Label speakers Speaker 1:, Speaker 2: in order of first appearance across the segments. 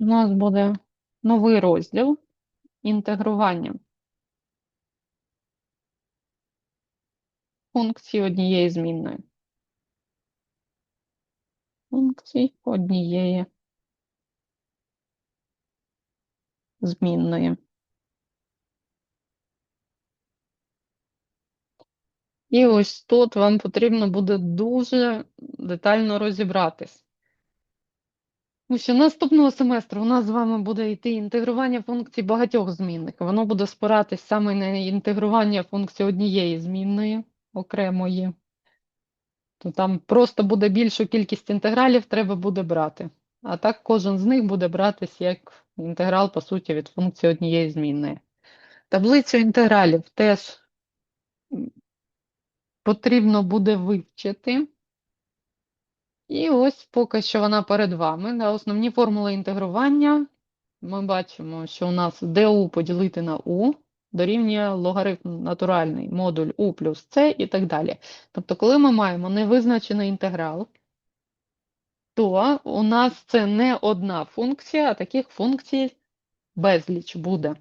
Speaker 1: У нас буде новий розділ інтегрування функції однієї змінної. Функцій однієї змінної. І ось тут вам потрібно буде дуже детально розібратись. Тому що наступного семестру у нас з вами буде йти інтегрування функцій багатьох змінних. Воно буде спиратись саме на інтегрування функції однієї змінної окремої. То там просто буде більшу кількість інтегралів треба буде брати. А так кожен з них буде братись як інтеграл, по суті, від функції однієї змінної. Таблицю інтегралів теж потрібно буде вивчити. І ось поки що вона перед вами. На основні формули інтегрування ми бачимо, що у нас du поділити на u дорівнює логарифм натуральний модуль u плюс c і так далі. Тобто, коли ми маємо невизначений інтеграл, то у нас це не одна функція, а таких функцій безліч буде.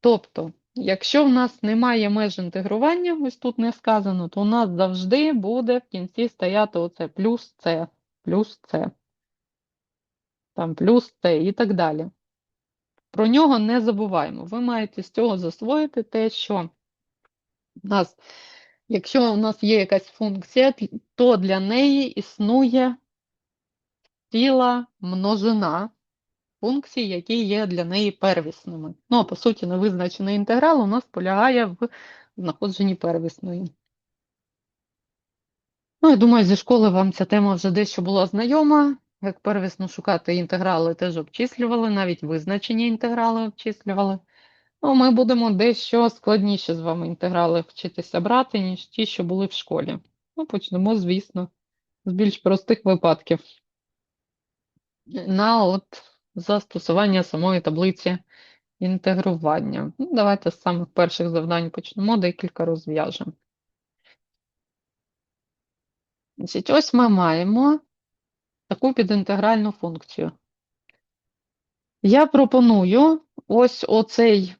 Speaker 1: Тобто, якщо в нас немає меж інтегрування, ось тут не сказано, то у нас завжди буде в кінці стояти оце плюс c, плюс c, там плюс c і так далі. Про нього не забуваємо. Ви маєте з цього засвоїти те, що у нас, якщо у нас є якась функція, то для неї існує ціла множина функцій, які є для неї первісними. Ну, а по суті, невизначений інтеграл у нас полягає в знаходженні первісної. Ну, я думаю, зі школи вам ця тема вже дещо була знайома. Як первісно шукати інтеграли, теж обчислювали, навіть визначені інтеграли обчислювали. Ну, ми будемо дещо складніше з вами інтеграли вчитися брати, ніж ті, що були в школі. Ну, почнемо, звісно, з більш простих випадків. На от застосування самої таблиці інтегрування. Ну, давайте з самих перших завдань почнемо, декілька розв'яжемо. Значить, ось ми маємо таку підінтегральну функцію. Я пропоную ось оцей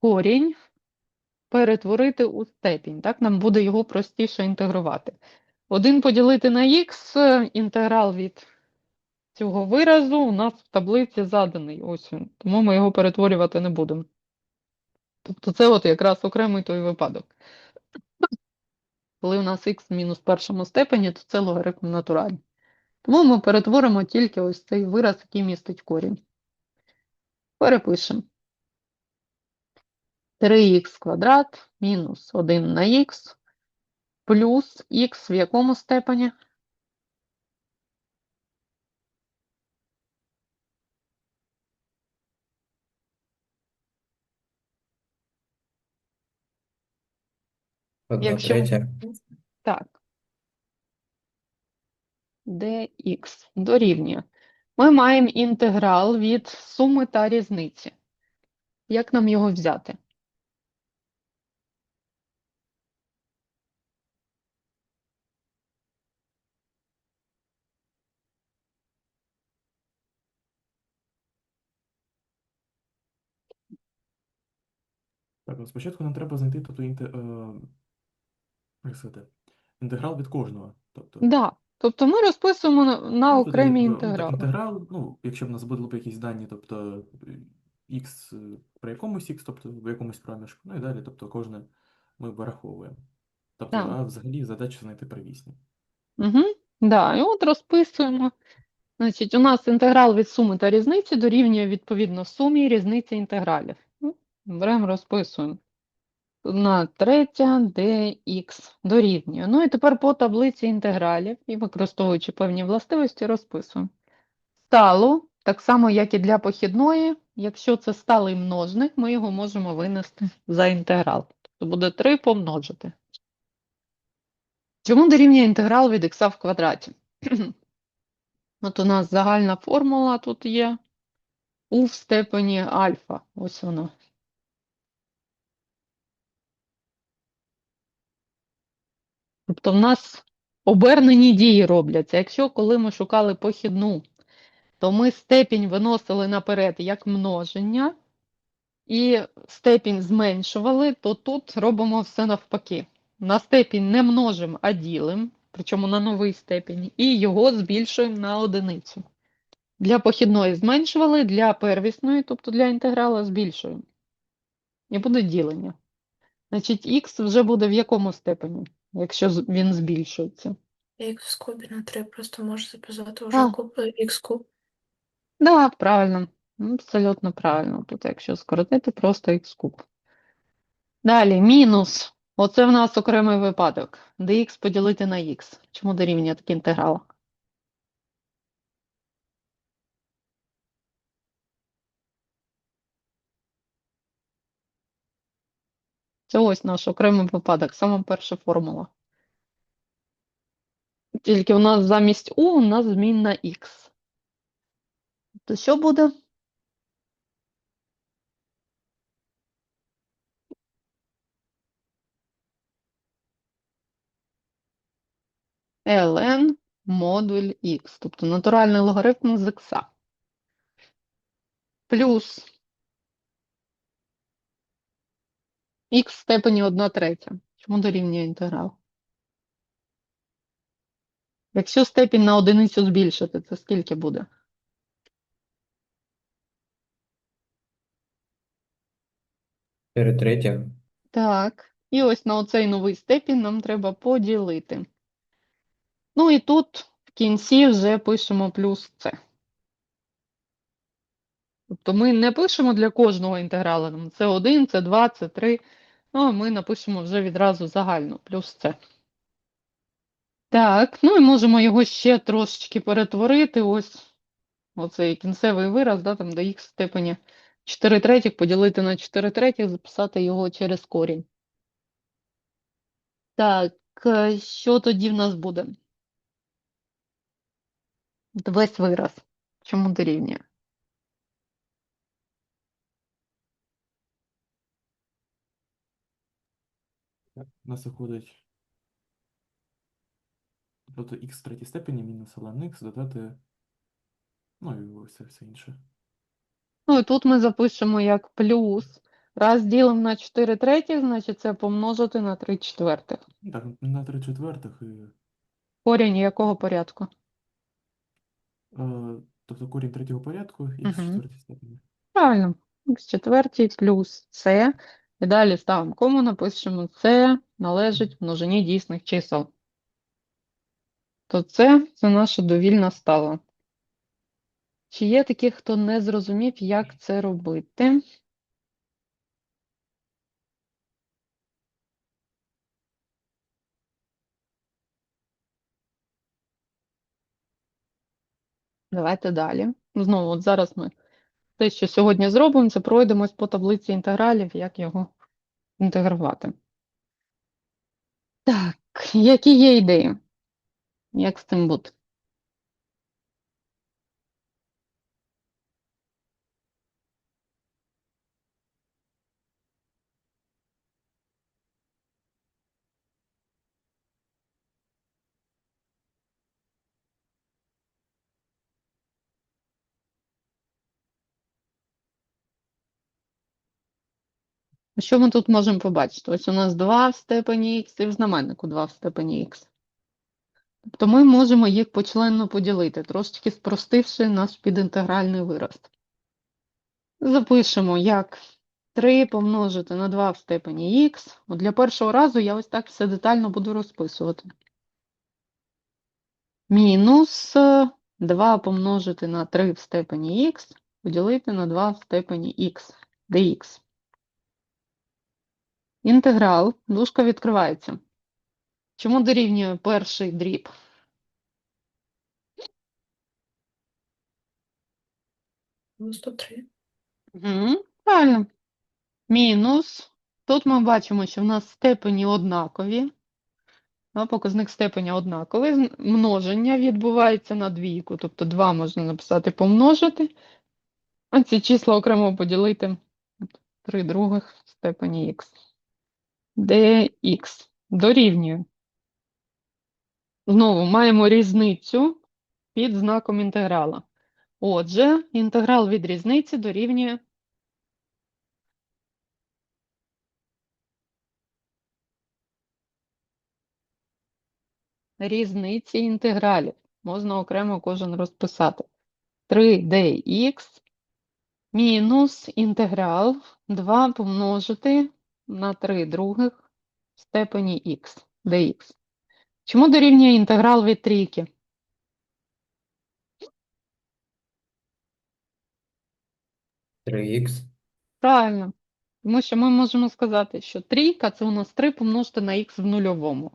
Speaker 1: корінь перетворити у степінь. Так, нам буде його простіше інтегрувати. 1 поділити на х, інтеграл від цього виразу у нас в таблиці заданий. Ось він. Тому ми його перетворювати не будемо. Тобто це от якраз окремий той випадок. Коли у нас х в мінус першому степені, то це логарифм натуральний. Тому ми перетворимо тільки ось цей вираз, який містить корінь. Перепишемо. 3х квадрат мінус 1 на х плюс х в якому степені?
Speaker 2: Одна
Speaker 1: Якщо-
Speaker 2: третя.
Speaker 1: Так. dx дорівнює. Ми маємо інтеграл від суми та різниці. Як нам його взяти?
Speaker 3: Так, спочатку нам треба знайти тобто, е, сказати, інтеграл від кожного. Тобто,
Speaker 1: Да. Тобто ми розписуємо на, на
Speaker 3: ну, тоді,
Speaker 1: окремі
Speaker 3: е, ну, так,
Speaker 1: інтеграли.
Speaker 3: інтеграл, ну, якщо б у нас були б якісь дані, тобто x при якомусь x, тобто в якомусь проміжку, ну і далі, тобто кожне ми вираховуємо. Тобто,
Speaker 1: Так.
Speaker 3: а взагалі задача знайти первісні.
Speaker 1: Угу. Да, і от розписуємо. Значить, у нас інтеграл від суми та різниці дорівнює відповідно сумі і різниці інтегралів. Ну, Беремо, розписуємо. Одна третя dx дорівнює. Ну і тепер по таблиці інтегралів і використовуючи певні властивості, розписуємо. Сталу, так само, як і для похідної, якщо це сталий множник, ми його можемо винести за інтеграл. Тобто буде 3 помножити. Чому дорівнює інтеграл від х в квадраті? От у нас загальна формула тут є. У в степені альфа. Ось вона. Тобто в нас обернені дії робляться. Якщо коли ми шукали похідну, то ми степінь виносили наперед як множення, і степінь зменшували, то тут робимо все навпаки. На степінь не множимо, а ділимо, причому на новий степінь, і його збільшуємо на одиницю. Для похідної зменшували, для первісної, тобто для інтеграла, збільшуємо. І буде ділення. Значить, х вже буде в якому степені, якщо з- він збільшується?
Speaker 4: Х в кубі на 3 просто може записати вже
Speaker 1: А.
Speaker 4: куб х куб.
Speaker 1: Да, правильно. Ну, Абсолютно правильно. Тут, якщо скоротити, просто х куб. Далі, мінус. Оце в нас окремий випадок. dx поділити на х. Чому дорівнює такий інтеграл? Це ось наш окремий випадок, сама перша формула. Тільки у нас замість у у нас змінна х. То що буде? ln модуль х, тобто натуральний логарифм з х. Плюс х в степені 1 третя. Чому дорівнює інтеграл? Якщо степінь на одиницю збільшити, це скільки буде?
Speaker 2: Третіх.
Speaker 1: Так, і ось на оцей новий степінь нам треба поділити. Ну і тут в кінці вже пишемо плюс це. Тобто ми не пишемо для кожного інтеграла, це 1, це 2, це 3. Ну, а ми напишемо вже відразу загально, плюс це. Так, ну і можемо його ще трошечки перетворити. Ось оцей кінцевий вираз, да, там до х в степені 4 третіх поділити на 4 третіх, записати його через корінь. Так, е, що тоді в нас буде? Весь вираз. Чому дорівнює?
Speaker 3: У нас виходить. Тобто х в третій степені мінус ln х додати. Ну і це все інше.
Speaker 1: Ну і тут ми запишемо як плюс. Раз ділимо на 4 третіх, значить це помножити на 3 четвертих.
Speaker 3: Ну, Так, на 3 четвертих і.
Speaker 1: Корінь якого порядку?
Speaker 3: Е, тобто корінь третього порядку в
Speaker 1: Мгм.
Speaker 3: четвертій степені.
Speaker 1: Правильно. Х четвертій плюс це. І далі ставимо кому, напишемо це належить множині дійсних чисел. То це, це наша довільна стала. Чи є такі, хто не зрозумів, як це робити? Давайте далі. Знову, от зараз ми те, що сьогодні зробимо, це пройдемось по таблиці інтегралів, як його інтегрувати. Так, які є ідеї? Як з цим бути? Що ми тут можемо побачити? Ось у нас 2 в степені х і в знаменнику 2 в степені х. Тобто ми можемо їх почленно поділити, трошечки спростивши наш підінтегральний вираз. Запишемо, як 3 помножити на 2 в степені х. От для першого разу я ось так все детально буду розписувати. Мінус е, 2 помножити на 3 в степені х поділити на 2 в степені х dx. Інтеграл, дужка відкривається. Чому дорівнює перший дріб?
Speaker 4: Ну, 103.
Speaker 1: Угу, правильно. Мінус. Тут ми бачимо, що в нас степені однакові. Да, показник степеня однаковий. Множення відбувається на двійку. Тобто 2 можна написати помножити. А ці числа окремо поділити 3 других в степені х. Dx дорівнює. Знову маємо різницю під знаком інтеграла. Отже, інтеграл від різниці дорівнює різниці інтегралів. Можна окремо кожен розписати. 3dx мінус інтеграл 2 помножити на 3 других в степені х dx. Чому дорівнює інтеграл від трійки?
Speaker 2: Х
Speaker 1: Правильно. Тому що ми можемо сказати, що трійка це у нас 3 помножити на х в нульовому.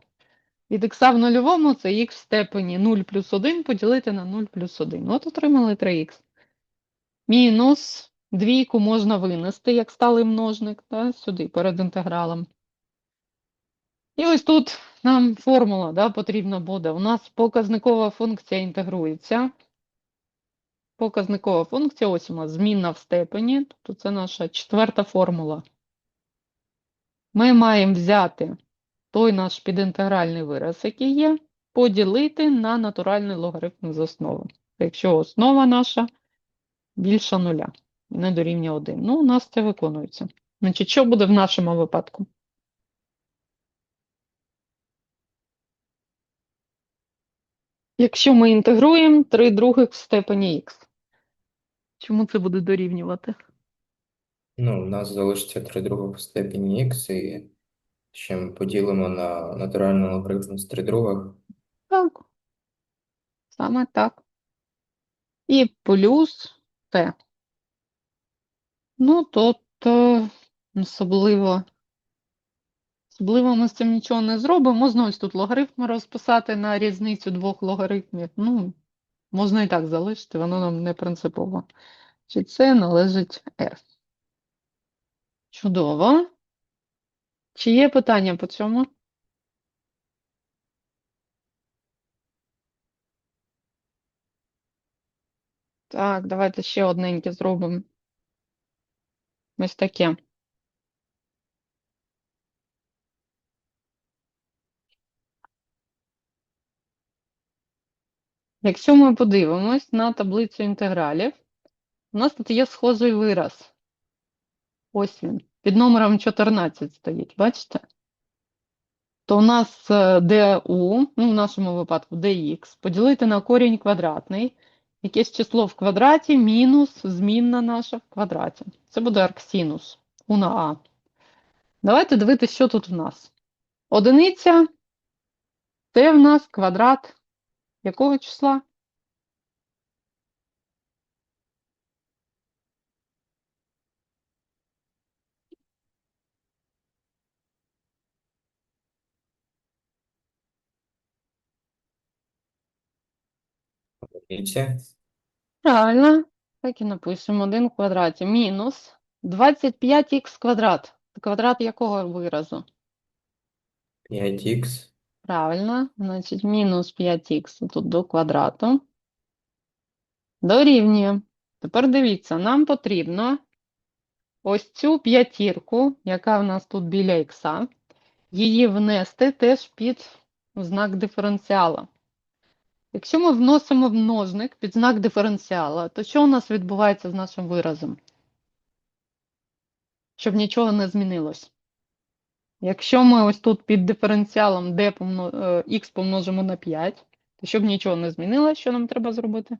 Speaker 1: Від х в нульовому це х в степені 0 плюс 1 поділити на 0 плюс 1. От отримали 3х. Мінус двійку можна винести, як сталий множник, та, сюди, перед інтегралом. І ось тут нам формула да, потрібна буде. У нас показникова функція інтегрується. Показникова функція, ось у нас змінна в степені, тобто це наша четверта формула. Ми маємо взяти той наш підінтегральний вираз, який є, поділити на натуральний логарифм з основи. Якщо основа наша більша нуля, не дорівнює 1. Ну, у нас це виконується. Значить, що буде в нашому випадку? Якщо ми інтегруємо 3 других в степені х. Чому це буде дорівнювати?
Speaker 2: Ну, у нас залишиться 3 других в степені х, і ще ми поділимо на натуральний логарифм з 3 других.
Speaker 1: Так. Саме так. І плюс t. Ну, тут е, особливо, особливо ми з цим нічого не зробимо. Можна ось тут логарифм розписати на різницю двох логарифмів. Ну, можна і так залишити, воно нам не принципово. Чи це належить r. Чудово. Чи є питання по цьому? Так, давайте ще одненьке зробимо. Ось таке. Якщо ми подивимось на таблицю інтегралів, у нас тут є схожий вираз. Ось він. Під номером 14 стоїть, бачите? То у нас е, du, ну в нашому випадку dx, поділити на корінь квадратний, якесь число в квадраті мінус змінна наша в квадраті. Це буде арксінус у на а. Давайте дивитися, що тут в нас. Одиниця – це в нас квадрат якого числа?
Speaker 2: Одиниця.
Speaker 1: Правильно. Так і напишемо. 1 в квадраті мінус 25х квадрат. Квадрат якого виразу?
Speaker 2: 5х.
Speaker 1: Правильно. Значить, мінус 5х тут до квадрату. Дорівнює. Тепер дивіться, нам потрібно ось цю п'ятірку, яка в нас тут біля х, її внести теж під знак диференціала. Якщо ми вносимо в множник під знак диференціала, то що у нас відбувається з нашим виразом? Щоб нічого не змінилось. Якщо ми ось тут під диференціалом d помно... е, x помножимо на 5, то щоб нічого не змінилось, що нам треба зробити?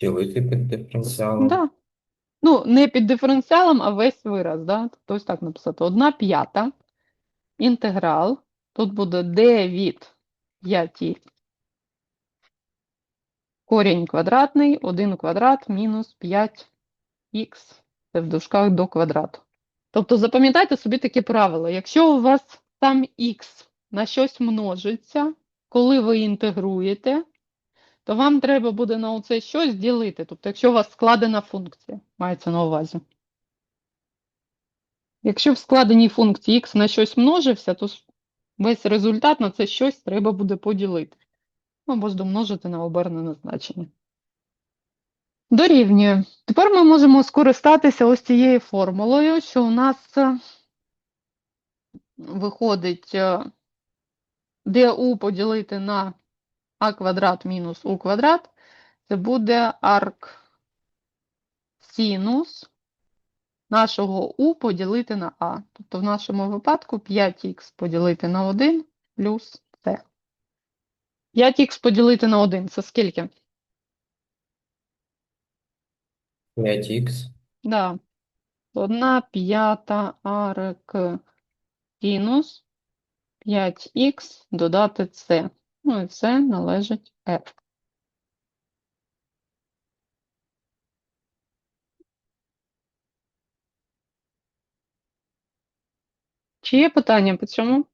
Speaker 2: Ділити під диференціалом.
Speaker 1: Да. Ну, не під диференціалом, а весь вираз. Да? Тобто ось так написати. 1 п'ята інтеграл. Тут буде d від 5 корінь квадратний, 1 квадрат мінус 5х, це в дужках до квадрату. Тобто запам'ятайте собі таке правило. Якщо у вас там х на щось множиться, коли ви інтегруєте, то вам треба буде на оце щось ділити. Тобто, якщо у вас складена функція, мається на увазі. Якщо в складеній функції х на щось множився, то весь результат на це щось треба буде поділити. Ну, Або ж домножити на обернене значення. Дорівнює. Тепер ми можемо скористатися ось цією формулою, що у нас е, виходить е, де у поділити на а квадрат мінус у квадрат, це буде арк синус нашого у поділити на а. Тобто в нашому випадку 5х поділити на 1 плюс c. 5х поділити на 1 це скільки?
Speaker 2: 5х.
Speaker 1: Да. 1 п'ята арк синус 5х додати c. Ну і це належить f. Чи є питання по цьому?